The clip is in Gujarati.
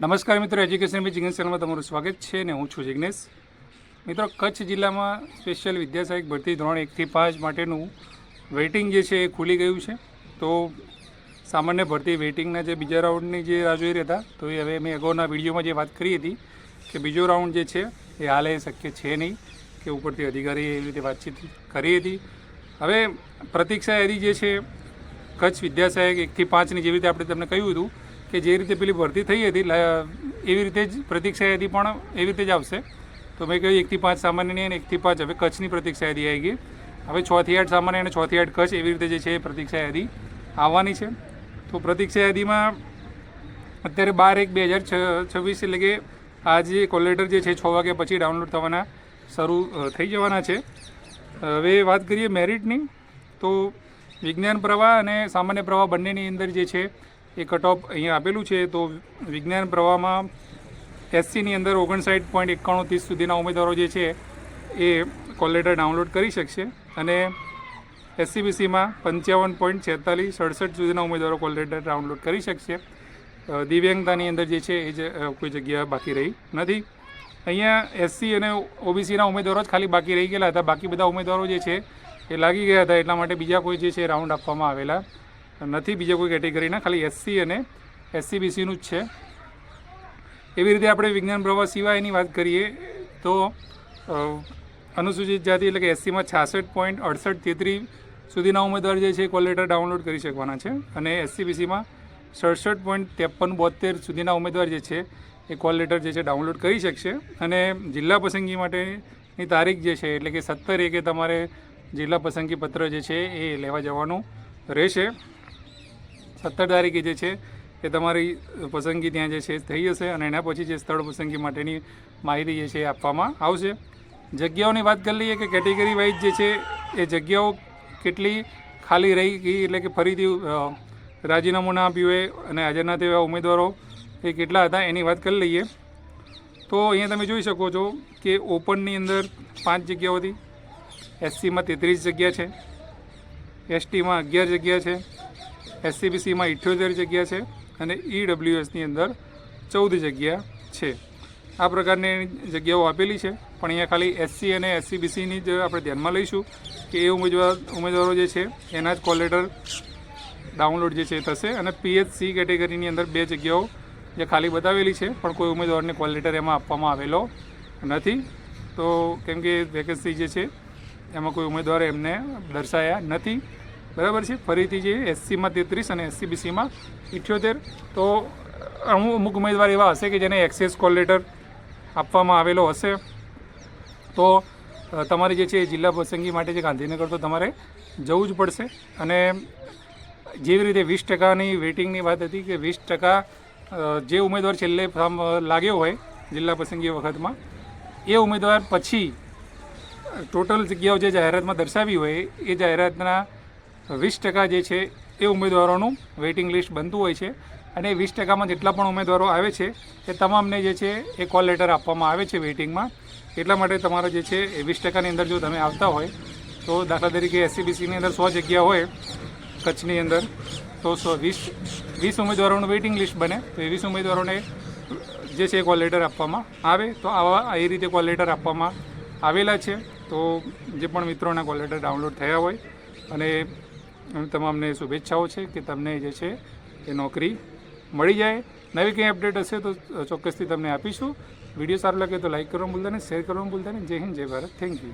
નમસ્કાર મિત્રો એજ્યુકેશન બી જિગ્નેશ ચેનલમાં તમારું સ્વાગત છે ને હું છું જિગ્નેશ. મિત્રો, કચ્છ જિલ્લામાં સ્પેશિયલ વિદ્યાસહાયક ભરતી ધોરણ એકથી પાંચ માટેનું વેઇટિંગ જે છે એ ખુલી ગયું છે. તો સામાન્ય ભરતી વેઇટિંગના જે બીજા રાઉન્ડની જે રાહ જોઈ રહ્યા હતા, તો એ હવે મેં અગાઉના વિડીયોમાં જે વાત કરી હતી કે બીજો રાઉન્ડ જે છે એ હાલે શક્ય છે નહીં કે ઉપરથી અધિકારીએ એવી રીતે વાતચીત કરી હતી. હવે પ્રતીક્ષા યાદી જે છે, કચ્છ વિદ્યાસહાયક એકથી પાંચની જેવી રીતે આપણે તમને કહ્યું હતું કે જે રીતે પેલી ભરતી થઈ હતી એવી રીતે જ પ્રતીક્ષા યાદી પણ એવી રીતે જ આવશે. તો મેં કહ્યું, એકથી પાંચ સામાન્યની અને એકથી પાંચ. હવે કચ્છની પ્રતીક્ષા યાદી આવી ગઈ. હવે છથી આઠ સામાન્ય અને છથી આઠ કચ્છ એવી રીતે જે છે એ પ્રતીક્ષા યાદી આવવાની છે. તો પ્રતીક્ષા યાદીમાં અત્યારે બાર એક બે હજાર છવ્વીસ એટલે કે આ જે કોલ જે છે, છ વાગ્યા પછી ડાઉનલોડ થવાના શરૂ થઈ જવાના છે. હવે વાત કરીએ મેરિટની, તો વિજ્ઞાન પ્રવાહ અને સામાન્ય પ્રવાહ બંનેની અંદર જે છે એ કટ ઓફ અહીંયા આપેલું છે. તો વિજ્ઞાન પ્રવાહમાં એસસીની અંદર ઓગણસાઠ પોઈન્ટ એકાણું ત્રીસ સુધીના ઉમેદવારો જે છે એ કોલ લેટર ડાઉનલોડ કરી શકશે અને એસસીબીસીમાં પંચાવન પોઈન્ટ છેતાલીસ સડસઠ સુધીના ઉમેદવારો કોલ લેટર ડાઉનલોડ કરી શકશે. દિવ્યાંગતાની અંદર જે છે એ જ કોઈ જગ્યા બાકી રહી નથી. અહીંયા એસસી અને ઓબીસીના ઉમેદવારો જ ખાલી બાકી રહી ગયેલા હતા. બાકી બધા ઉમેદવારો જે છે એ લાગી ગયા હતા. એટલા માટે બીજા કોઈ જે છે રાઉન્ડ આપવામાં આવેલા નથી બીજા કોઈ કેટેગરીના, ખાલી એસસી અને એસસીબીસીનું જ છે. એવી રીતે આપણે વિજ્ઞાન પ્રવાહ સિવાયની વાત કરીએ તો અનુસૂચિત જાતિ એટલે કે એસસીમાં છાસઠ પોઈન્ટ અડસઠ તેત્રીસ સુધીના ઉમેદવાર જે છે કોલ લેટર ડાઉનલોડ કરી શકવાના છે અને એસસીબીસીમાં સડસઠ પોઈન્ટ ત્રેપન બોતેર સુધીના ઉમેદવાર જે છે એ કોલ લેટર જે છે ડાઉનલોડ કરી શકશે. અને જિલ્લા પસંદગી માટેની તારીખ જે છે એટલે કે સત્તર એકે તમારે જિલ્લા પસંદગી પત્ર જે છે એ લેવા જવાનું રહેશે. સત્તર તારીખે જે છે, એ તમારી પસંદગી ત્યાં જે છે, થઈ જશે અને એના પછી જે સ્થળ પસંદગી માટેની માહિતી જે છે, એ આપવામાં આવશે. જગ્યાઓની વાત કરી લઈએ કે કેટેગરી વાઇઝ જે છે, એ જગ્યાઓ કેટલી ખાલી રહી ગઈ એટલે કે ફરીથી રાજીનામું ના આપ્યું હોય અને હાજર ના થયા ઉમેદવારો એ કેટલા હતા એની વાત કરી લઈએ. તો અહીંયા તમે જોઈ શકો છો કે ઓપનની અંદર પાંચ જગ્યાઓ હતી. એસસીમાં તેત્રીસ જગ્યા છે. એસટીમાં અગિયાર જગ્યા છે. એસસીબીસીમાં ઇઠ્યોતેર જગ્યા છે અને ઈડબ્લ્યુએસની અંદર ચૌદ જગ્યા છે. આ પ્રકારની જગ્યાઓ આપેલી છે, પણ અહીંયા ખાલી એસસી અને એસસીબીસીની જ આપણે ધ્યાનમાં લઈશું કે એ ઉમેદવાર, ઉમેદવારો જે છે, એના જ કોલ લેટર ડાઉનલોડ જે છે થશે અને પીએચસી કેટેગરીની અંદર બે જગ્યાઓ જે ખાલી બતાવેલી છે, પણ કોઈ ઉમેદવારને કોલ લેટર એમાં આપવામાં આવેલો નથી. તો કેમ કે વેકેન્સી જે છે, એમાં કોઈ ઉમેદવાર એમને દર્શાયા નથી. બરાબર છે? ફરીથી જે એસસીમાં તેત્રીસ અને એસસીબીસીમાં ઇઠ્યોતેર. તો અમુક અમુક ઉમેદવાર એવા હશે કે જેને એક્સેસ કોલ લેટર આપવામાં આવેલો હશે. તો તમારે જે છે જિલ્લા પસંદગી માટે જે ગાંધીનગર તો તમારે જવું જ પડશે. અને જેવી રીતે વીસ ટકાની વેઇટિંગની વાત હતી કે વીસ ટકા જે ઉમેદવાર છેલ્લે ફોર્મ લાગ્યો હોય જિલ્લા પસંદગી વખતમાં, એ ઉમેદવાર પછી ટોટલ જગ્યાઓ જે જાહેરાતમાં દર્શાવી હોય એ જાહેરાતના વીસ ટકા જે છે એ ઉમેદવારોનું વેઇટિંગ લિસ્ટ બનતું હોય છે. અને વીસ ટકામાં જેટલા પણ ઉમેદવારો આવે છે, એ તમામને જે છે એ કોલ લેટર આપવામાં આવે છે વેઇટિંગમાં એટલા માટે તમારો જે છે એ વીસ ટકાની અંદર જો તમે આવતા હોય, તો દાખલા તરીકે એસસીબીસીની અંદર સો જગ્યા હોય, કચ્છની અંદર, તો સો વીસ વીસ ઉમેદવારોનું વેઇટિંગ લિસ્ટ બને, તો એ વીસ ઉમેદવારોને જે છે એ કોલ લેટર આપવામાં આવે. તો આવા એ રીતે કોલ લેટર આપવામાં આવેલા છે. તો જે પણ મિત્રોના કોલ લેટર ડાઉનલોડ થયા હોય, અને તમામને શુભેચ્છાઓ છે કે તમને જે છે એ નોકરી મળી જાય. નવી કંઈ અપડેટ હશે તો ચોક્કસથી તમને આપીશું. વીડિયો સારો લાગે તો લાઈક કરવાનું ભૂલતા નહીં, શેર કરવાનું ભૂલતા નહીં. જય હિન્દ, જય ભારત. Thank you.